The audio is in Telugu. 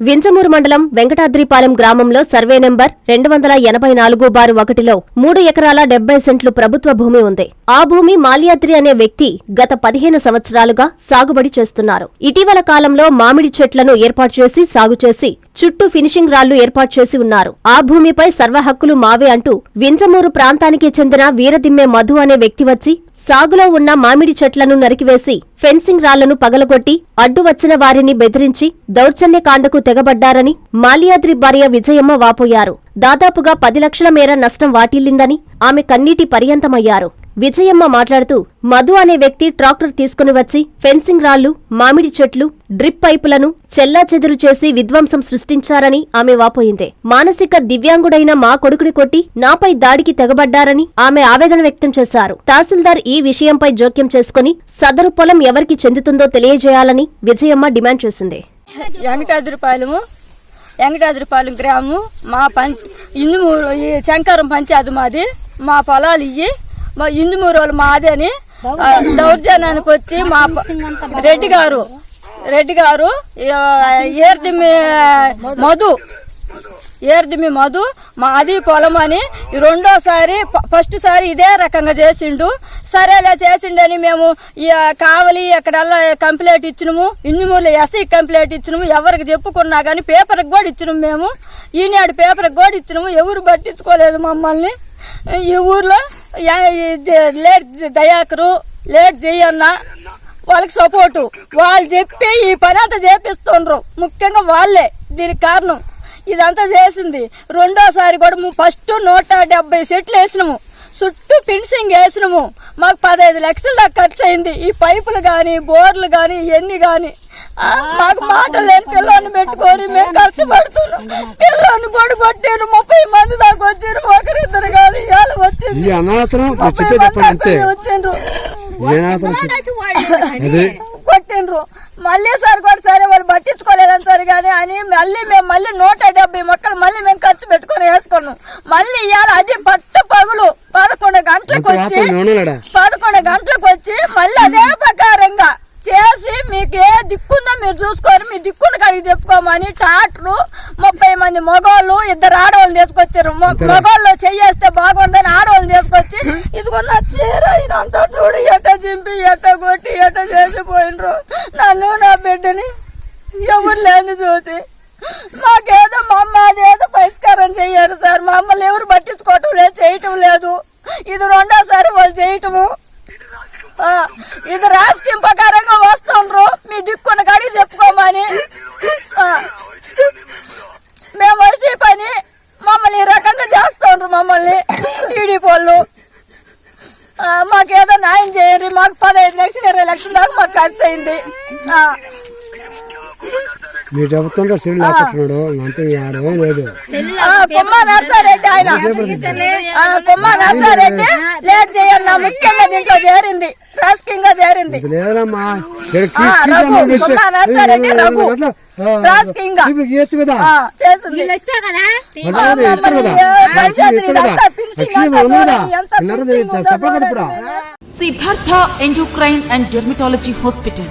వింజమూరు మండలం వెంకటాద్రిపాలెం గ్రామంలో సర్వే నెంబర్ రెండు వందల ఎనభై నాలుగు బారు ఒకటిలో మూడు ఎకరాల డెబ్బై సెంట్లు ప్రభుత్వ భూమి ఉంది. ఆ భూమి మాల్యాద్రి అనే వ్యక్తి గత పదిహేను సంవత్సరాలుగా సాగుబడి చేస్తున్నారు. ఇటీవల కాలంలో మామిడి చెట్లను ఏర్పాటు చేసి సాగు చేసి చుట్టూ ఫినిషింగ్ రాళ్ళు ఏర్పాటు చేసి ఉన్నారు. ఆ భూమిపై సర్వహక్కులు మావే అంటూ వింజమూరు ప్రాంతానికి చెందిన వీరదిమ్మె మధు అనే వ్యక్తి వచ్చి సాగులో ఉన్న మామిడి చెట్లను నరికివేసి ఫెన్సింగ్ రాళ్ళను పగలగొట్టి అడ్డు వచ్చిన వారిని బెదిరించి దౌర్జన్యకాండకు తెగబడ్డారని మాలియాద్రి భార్య విజయమ్మ వాపోయారు. దాదాపుగా పది లక్షల మేర నష్టం వాటిల్లిందని ఆమె కన్నీటి పర్యంతమయ్యారు. విజయమ్మ మాట్లాడుతూ మధు అనే వ్యక్తి ట్రాక్టర్ తీసుకుని వచ్చి ఫెన్సింగ్ రాళ్ళు మామిడి చెట్లు డ్రిప్ పైపులను చెల్లాచెదురు చేసి విధ్వంసం సృష్టించారని ఆమె వాపోయింది. మానసిక దివ్యాంగుడైన మా కొడుకుని కొట్టి నాపై దాడికి తెగబడ్డారని ఆమె ఆవేదన వ్యక్తం చేశారు. తహసీల్దార్ ఈ విషయంపై జోక్యం చేసుకుని సదరు పొలం ఎవరికి చెందుతుందో తెలియజేయాలని విజయమ్మ డిమాండ్ చేసింది. వెంకటాద్రిపాలెం గ్రామం మా పం ఇందుమూరు ఈ శంకరం పంచాయతీ మాది. మా పొలాలు ఇయ్యి మా ఇందుమూరు వాళ్ళు అని దౌర్జన్యానికి వచ్చి మా రెడ్డి గారు రెడ్డి గారు ఏర్దిమి మధు ఏర్దిమి మధు మాది పొలం అని రెండోసారి ఫస్ట్ సారి ఇదే రకంగా చేసిండు. సరేలే చేసిండని మేము ఈ కావలి ఎక్కడల్లా కంప్లైంట్ ఇచ్చినము ఇంజమూరులో ఎస్ఐ కంప్లైంట్ ఇచ్చినము ఎవరికి చెప్పుకున్నా కానీ పేపర్కి కూడా ఇచ్చినాము మేము. ఈనాడు పేపర్కి కూడా ఇచ్చినాము ఎవరు పట్టించుకోలేదు మమ్మల్ని. ఈ ఊర్లో లేట్ దయాకరు లేట్ జయన్న వాళ్ళకి సపోర్టు. వాళ్ళు చెప్పి ఈ పని అంతా చేపిస్తుండ్రు. ముఖ్యంగా వాళ్ళే దీనికి కారణం. ఇదంతా చేసింది. రెండోసారి కూడా ఫస్ట్ నూట డెబ్బై సెట్లు వేసినాము. చుట్టూ ఫిన్సింగ్ వేసినాము. మాకు పదహైదు లక్షల దాకా ఖర్చు అయింది. ఈ పైపులు కానీ బోర్లు కానీ ఇవన్నీ కానీ మాకు మాటలు లేని పిల్లల్ని పెట్టుకొని మేము కష్టపడుతున్నాం పిల్లల్ని పొడి కొట్టారు ముప్పై మంది దాకా వచ్చారు ఒకరిద్దరు కాదు ఇవాళ వచ్చింది ఈ అనాథరం మీరు ముప్పై చెప్పేది చెప్పండి అంతే. ఏ అది కొట్టిండ్రు. మళ్ళీ సార్ కూడా సరే వాళ్ళు పట్టించుకోలేదని సరే కానీ అని మళ్ళీ మేము మళ్ళీ నూట డెబ్బై మొక్కలు మళ్ళీ మేము ఖర్చు పెట్టుకొని వేసుకున్నాం. మళ్ళీ ఇవాళ అది పట్ట పగులు పదకొండు గంటలకు వచ్చి పదకొండు గంటలకు వచ్చి మళ్ళీ అదే ప్రకారంగా చేసి మీకు ఏ దిక్కుందో మీరు చూసుకొని మీ దిక్కును కడిగి చెప్పుకోమని టాటర్లు ముప్పై మంది మగవాళ్ళు ఇద్దరు ఆడవాళ్ళు తీసుకొచ్చారు. మొ- మగవాళ్ళు చెయ్యేస్తే బాగుందని ఆడవాళ్ళు తీసుకొచ్చి ఇదిగో నా చీర ఇదంతా చూడు ఎట్ట చింపి ఎట్ట కొట్టి ఎట్ట చేసి పోయినరు నన్ను నా బిడ్డని ఎవరు లేని చూసి మాకేదో మా అమ్మ అదేదో పరిష్కారం చెయ్యారు సార్. మమ్మల్ని ఎవరు పట్టించుకోవటం లేదు చేయటం లేదు. ఇది రెండోసారి వాళ్ళు చేయటము. ఇది రాజకీయం ప్రకారంగా వస్తుండ్రు మీ దిక్కున కాడికి చెప్పుకోమని మేము వచ్చే పని మమ్మల్ని ఈ రకంగా చేస్తుండ్రు మమ్మల్ని టీడీపీ వాళ్ళు మాకేదో న్యాయం చేయండి మాకు పదహైదు లక్షలు ఇరవై లక్షల దాకా మాకు ఖర్చు అయింది. మీరు చెబుతుంటే సిరి లేకపోతున్నాడు అంతే ఆడేం లేదు. కొమ్మ నర్సారెడ్డి ఆయన. కొమ్మ నర్సారెడ్డి లేట్ చేయన్న ముఖ్యంగా దీంట్లో చేరింది. చేరింది. ఆ, Raghu, Komma Narsareddy Raghu. Siddhartha endocrine and dermatology hospital